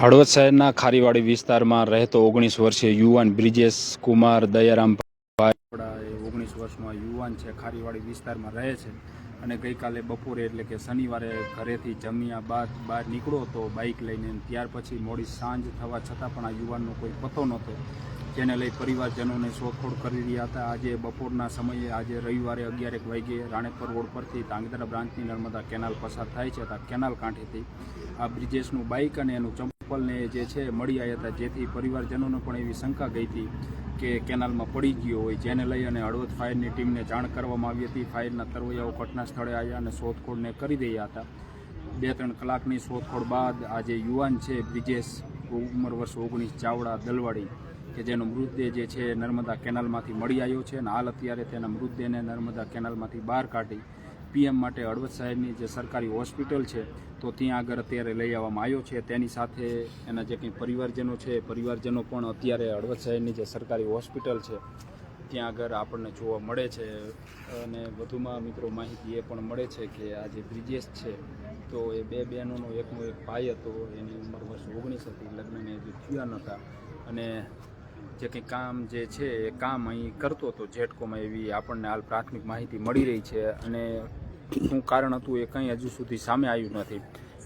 હળવદ શહેરના ખારીવાડી વિસ્તારમાં રહેતો ઓગણીસ વર્ષીય યુવાન બ્રિજેશ કુમાર દયારામ એ ઓગણીસ વર્ષમાં યુવાન છે, ખારીવાડી વિસ્તારમાં રહે છે અને ગઈકાલે બપોરે એટલે કે શનિવારે ઘરેથી જમ્યા બાદ બહાર નીકળ્યો હતો બાઇક લઈને. ત્યાર પછી મોડી સાંજ થવા છતાં પણ આ યુવાનનો કોઈ પતો નહોતો, જેને લઈ પરિવારજનોને શોધખોળ કરી રહ્યા હતા. આજે બપોરના સમયે, આજે રવિવારે અગિયારેક વાગ્યે રાણેપર રોડ પરથી ધાંગધ્રા બ્રાન્ચની નર્મદા કેનાલ પસાર થાય છે. ત્યાં કેનાલ કાંઠેથી આ બ્રિજેશનું બાઇક અને એનું ચંપલને જે છે મળી આવ્યા હતા, જેથી પરિવારજનોને પણ એવી શંકા ગઈ હતી કે કેનાલમાં પડી ગયો હોય. જેને લઈ અને હળવદ ફાયરની ટીમને જાણ કરવામાં આવી હતી. ફાયરના તરવૈયાઓ ઘટના સ્થળે આવ્યા અને શોધખોળને કરી રહ્યા હતા. બે ત્રણ કલાકની શોધખોળ બાદ આજે યુવાન છે બ્રિજેશ ઉંમર વર્ષ ઓગણીસ, ચાવડા, દલવાડી, કે જેનો મૃતદેહ જે છે નર્મદા કેનાલમાંથી મળી આવ્યો છે અને હાલ અત્યારે તેના મૃતદેહને નર્મદા કેનાલમાંથી બહાર કાઢી પીએમ માટે હળવદ શહેરની જે સરકારી હોસ્પિટલ છે, તો ત્યાં આગળ અત્યારે લઈ આવવામાં આવ્યો છે. તેની સાથે એના જે કંઈ પરિવારજનો છે પરિવારજનો પણ અત્યારે હળવદ શહેરની જે સરકારી હોસ્પિટલ છે, ત્યાં આગળ આપણને જોવા મળે છે. અને વધુમાં મિત્રો માહિતી એ પણ મળે છે કે આ જે બ્રિજેશ છે, તો એ બે બહેનોનો એકનો એક ભાઈ હતો. એની ઉંમર વર્ષ ઓગણીસ હતી. લગ્નને હજુ થયા નહોતા. અને જે કંઈ કામ જે છે, એ કામ અહીં કરતો હતો જેટકોમાં એવી આપણને હાલ પ્રાથમિક માહિતી મળી રહી છે અને શું કારણ હતું એ કંઈ હજુ સુધી સામે આવ્યું નથી.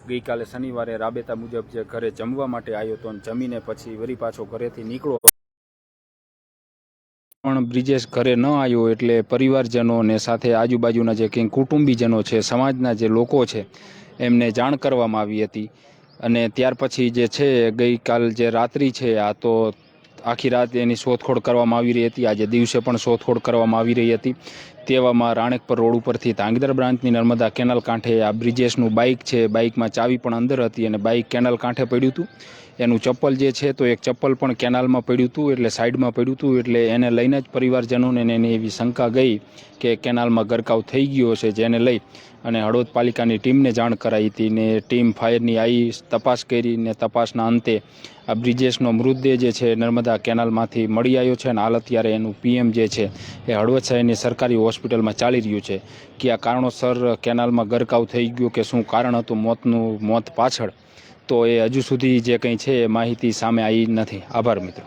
ગઈકાલે શનિવારે રાબેતા મુજબ જે ઘરે જમવા માટે આવ્યો હતો અને જમીને પછી વરી પાછો ઘરેથી નીકળો. પણ બ્રિજેશ ઘરે ન આવ્યો એટલે પરિવારજનો ને સાથે આજુબાજુના જે કંઈ કુટુંબીજનો છે, સમાજના જે લોકો છે, એમને જાણ કરવામાં આવી હતી. અને ત્યાર પછી જે છે, ગઈકાલ જે રાત્રિ છે, આ તો આખી રાત એની શોધખોળ કરવામાં આવી રહી હતી. આજે દિવસે પણ શોધખોળ કરવામાં આવી રહી હતી. તેવામાં રાણેકપર રોડ ઉપરથી તાંગીદર બ્રાન્ચની નર્મદા કેનાલ કાંઠે આ બ્રિજેશનું બાઇક છે. બાઇકમાં ચાવી પણ અંદર હતી અને બાઇક કેનાલ કાંઠે પડ્યું હતું. એનું ચપ્પલ જે છે તો એક ચપ્પલ પણ કેનાલમાં પડ્યું હતું, એટલે સાઈડમાં પડ્યું હતું, એટલે એને લઈને જ પરિવારજનોને એની એવી શંકા ગઈ કે કેનાલમાં ગરકાવ થઈ ગયો છે જેને લઈ અને હળવદ પાલિકાની ટીમને જાણ કરાઈ હતી ને ટીમ ફાયરની આવી તપાસ કરી ને તપાસના અંતે આ બ્રિજેશનો મૃતદેહ જે છે નર્મદા કેનાલમાંથી મળી આવ્યો છે અને હાલ અત્યારે એનું પીએમ જે છે એ હળવદ શહેરની સરકારી હોસ્પિટલમાં ચાલી રહ્યું છે. કે આ કારણોસર કેનાલમાં ગરકાવ થઈ ગયો કે શું કારણ હતું, મોતનું, મોત પાછળ તો એ હજુ સુધી જે કંઈ છે એ માહિતી સામે આવી નથી. આભાર મિત્રો.